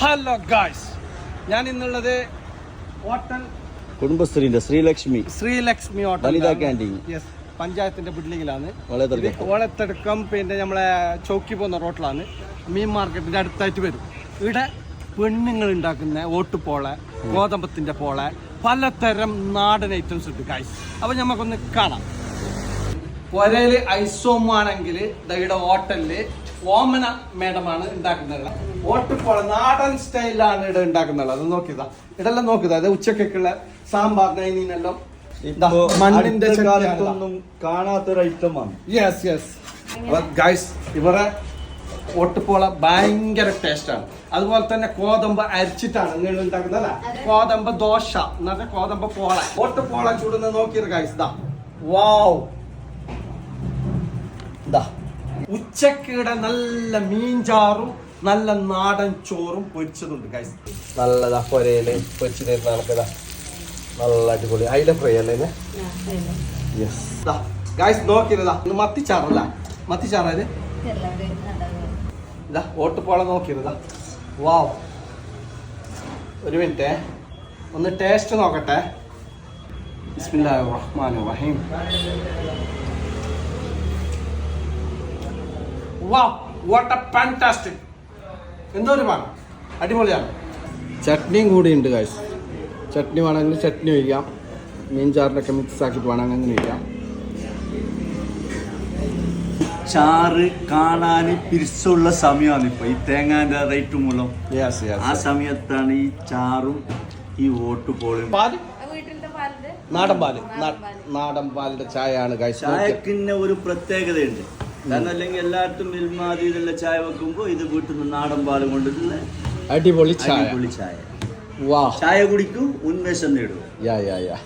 Hello guys ഞാൻ ഇന്നുള്ളത് hotel കുടുംബശ്രീന്റെ ശ്രീലക്ഷ്മി. ശ്രീലക്ഷ്മി വനിതാ ഹോട്ടൽ ക്യാന്റീൻ. യെസ് പഞ്ചായത്തിന്റെ ബിൽഡിങ്ങിലാണ്. ഓളത്തടുക്കം പിന്നെ നമ്മളെ ചോക്കി പോകുന്ന റോട്ടിലാണ്. മീൻ മാർക്കറ്റിന്റെ അടുത്തായിട്ട് വരും. ഇവിടെ പെണ്ണുങ്ങൾ ഉണ്ടാക്കുന്ന ഓട്ടുപോളെ ഗോതമ്പത്തിന്റെ പോളെ പലതരം നാടൻ ഐറ്റംസ് ഉണ്ട് ഗായ്സ് അപ്പൊ നമുക്കൊന്ന് കാണാം. പുരയിൽ ഐസോമാണെങ്കിൽ ഇവിടെ ഹോട്ടലിൽ ഓമന മേഡമാണ് ഉണ്ടാക്കുന്നത് ഓട്ടുപോള നാടൻ സ്റ്റൈലാണ് ഇവിടെ ഉണ്ടാക്കുന്നത് അത് നോക്കിയതാ. ഇതെല്ലാം നോക്കിയതാ. അത് ഉച്ചക്കൊക്കെയുള്ള സാമ്പാർ നൈനീനെല്ലാം മണ്ണിന്റെ കാലത്തൊന്നും കാണാത്തൊരു ഐറ്റമാണ് യെസ് യെസ് ഗൈസ് ഇവരെ ഒട്ടുപോള ഭയങ്കര ടേസ്റ്റാണ് അതുപോലെ തന്നെ കോതമ്പ് അരിച്ചിട്ടാണ് നിങ്ങൾ ഉണ്ടാക്കുന്നത് അല്ലേ? കോതമ്പ് ദോശ. എന്ന് പറഞ്ഞാൽ കോതമ്പ് പോള. ഒട്ടുപോള ചൂടുന്ന നോക്കിയത് ഗൈസ് ദാ. വാവ് ദാ. ഉച്ചക്കിടെ നല്ല മീൻചാറും നല്ല നാടൻ ചോറും പൊരിച്ചതുണ്ട് ഗൈസ് നല്ലതാ പൊരയിൽ പൊരിച്ചു തരുന്ന ആൾക്കതാ നല്ല അടിപൊളി. അയില ഫ്രൈ അല്ലേ യെസ് ഗൈസ് നോക്കിയതാ. ഇന്ന് മത്തിച്ചാറല്ല മത്തിച്ചാറത് ഇതാ? ഓട്ടുപോള നോക്കിയതാ. വാവ് ഒരു മിനിറ്റ്. ഒന്ന് ടേസ്റ്റ് നോക്കട്ടെ. ബിസ്മില്ലാഹിർ റഹ്മാനിർ റഹീം. വാവ് വാട്ട് എ ഫാന്റാസ്റ്റിക് എന്തോ ഒരു പാൻ അടിപൊളിയാണ്. ചട്നിയും കൂടി ഉണ്ട് കാശ് ചട്നി വേണമെങ്കിൽ ചട്നി ഒഴിക്കാം. മീൻ ചാറിനൊക്കെ മിക്സ് ആക്കിയിട്ട് വേണമെങ്കിൽ അങ്ങനെ ഒഴിക്കാം. ചാറ് കാണാൻ പിരിച്ചുള്ള സമയമാണ് ഇപ്പൊ. ഈ തേങ്ങാന്റെ റേറ്റ് മൂലം. യെസ് ആ സമയത്താണ് ഈ ചാറും ഈ ഓട്ടുപോളും പാൽ. വീട്ടിലത്തെ പാലിന്റെ? നാടൻ പാൽ. നാടൻ പാലിന്റെ ചായ ആണ് ചായക്കിന്നെ ഒരു പ്രത്യേകതയുണ്ട്. കാരണം അല്ലെങ്കിൽ എല്ലായിടത്തും മിൽമാതിയിലുള്ള ചായ വെക്കുമ്പോൾ ഇത് വീട്ടിൽ നിന്ന് നാടൻ പാൽ കൊണ്ടിട്ടുള്ള അടിപൊളി ചായ. അടിപൊളി ചായ കുടിക്കും ഉന്മേഷം നേടും. യാ യാ യാ.